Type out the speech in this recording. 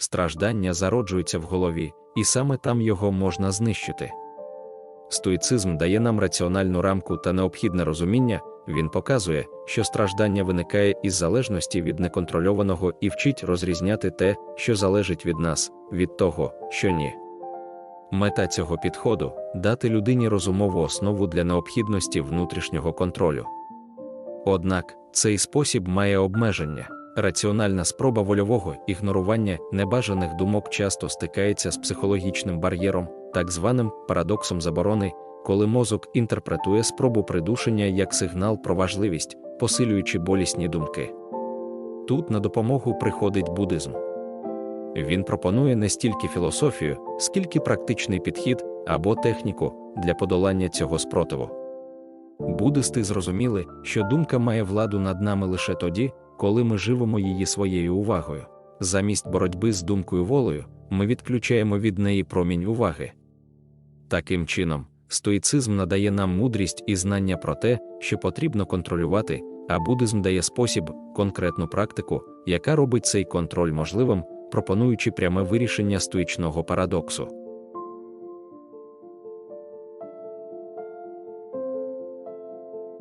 страждання зароджується в голові, і саме там його можна знищити. Стоїцизм дає нам раціональну рамку та необхідне розуміння, він показує, що страждання виникає із залежності від неконтрольованого і вчить розрізняти те, що залежить від нас, від того, що ні. Мета цього підходу дати людині розумову основу для необхідності внутрішнього контролю. Однак цей спосіб має обмеження. Раціональна спроба вольового ігнорування небажаних думок часто стикається з психологічним бар'єром, так званим парадоксом заборони, коли мозок інтерпретує спробу придушення як сигнал про важливість, посилюючи болісні думки. Тут на допомогу приходить буддизм. Він пропонує не стільки філософію, скільки практичний підхід або техніку для подолання цього спротиву. Буддисти зрозуміли, що думка має владу над нами лише тоді, коли ми живемо її своєю увагою. Замість боротьби з думкою волею, ми відключаємо від неї промінь уваги. Таким чином, стоїцизм надає нам мудрість і знання про те, що потрібно контролювати, а буддизм дає спосіб, конкретну практику, яка робить цей контроль можливим, пропонуючи пряме вирішення стоїчного парадоксу.